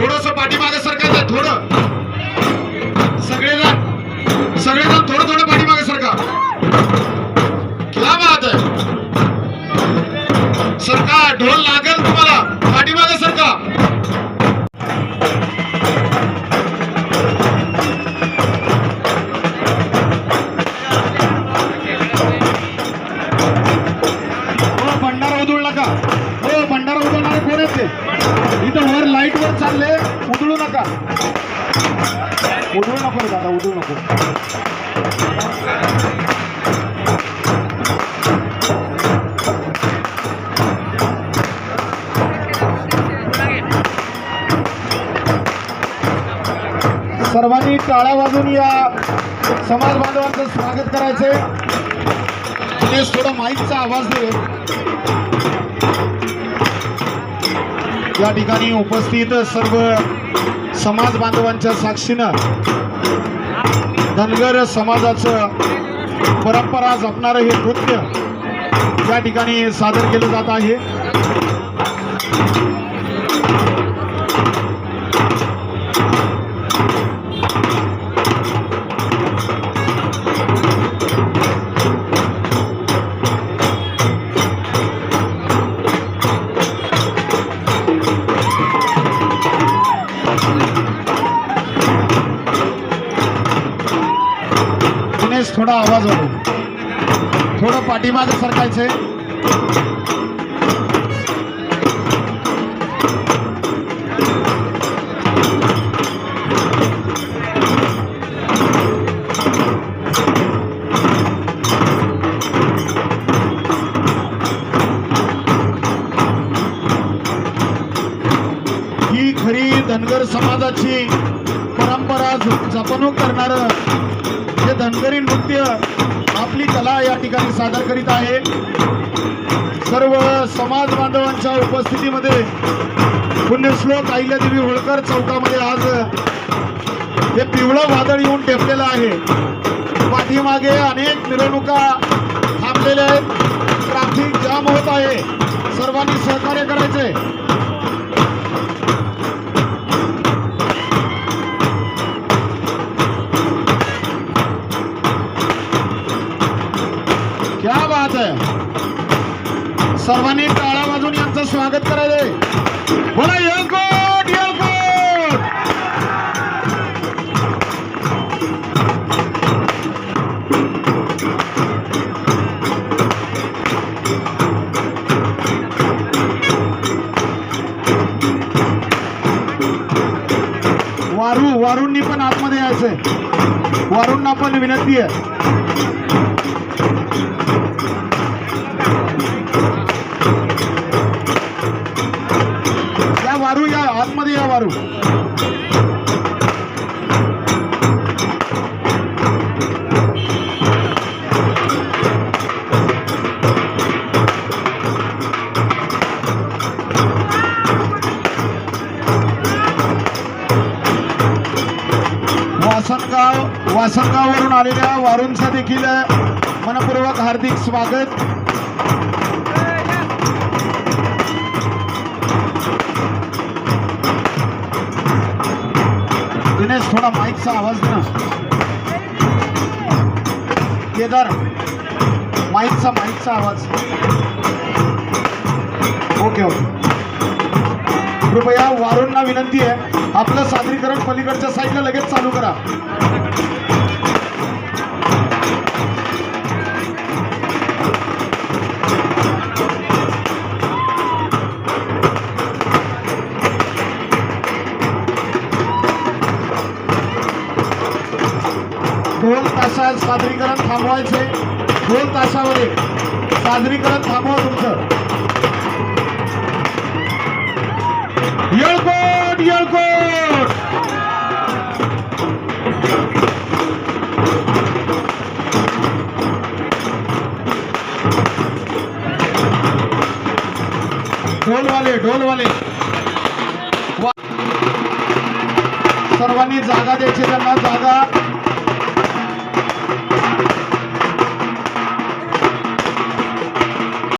थोडस पाठीमागे सरकार थोडं. सगळेजण सगळेजण थोडं थोडं पाठीमागे सरकार क्या बात आहे. सरका ढोल लागेल तुम्हाला. पाठीमागे सरका. हो, असते इथं वर लाइट वर चालले उधळू नका. उधळू नको दादा उधळू नको. सर्वांनी टाळ्या वाजून या समाज बांधवांचं स्वागत करायचंय. थोडं माईकचा आवाज दे. या ठिकाणी उपस्थित सर्व समाज बांधवांच्या साक्षीनं धनगर समाजाचं परंपरा जपणारं हे नृत्य या ठिकाणी सादर केलं जात आहे. थोडा आवाज वाढव थोडं पाठीमागं सरकायचंय ही खरी धनगर समाजाची परंपरा जपणूक करणार हे धनगरी नृत्य आपली कला या ठिकाणी सादर करीत आहे. सर्व समाज बांधवांच्या उपस्थितीमध्ये पुण्यश्लोक अहिल्यादेवी होळकर चौकामध्ये आज हे पिवळं वादळ येऊन ठेपलेलं आहे. पाठीमागे अनेक मिरवणुका थांबलेल्या आहेत. ट्रॅफिक जाम होत आहे. सर्वांनी सहकार्य करायचंय. सर्वांनी टाळा वाजून यांचं स्वागत करायचंय. बोला येलकोट येलकोट! वारू वारूंनी पण आतमध्ये यायचंय. वारूंना पण विनंती आहे. या वारू या आतमध्ये या वारू. वासनगाव वासनगाववरून आलेल्या वारूंचं देखील मनपूर्वक हार्दिक स्वागत. थोडा माईकचा आवाज दे ना. केदार माईकचा माईकचा आवाज. Okay okay. कृपया वारूंना विनंती आहे आपलं सादरीकरण पलीकडच्या साईडला लगेच चालू करा. दोन तासात सादरीकरण थांबवायचे. दोन तासामध्ये सादरीकरण थांबवा तुमचं. येळकोट येळकोट! ढोलवाले ढोलवाले. सर्वांनी जागा द्यायची त्यांना जागा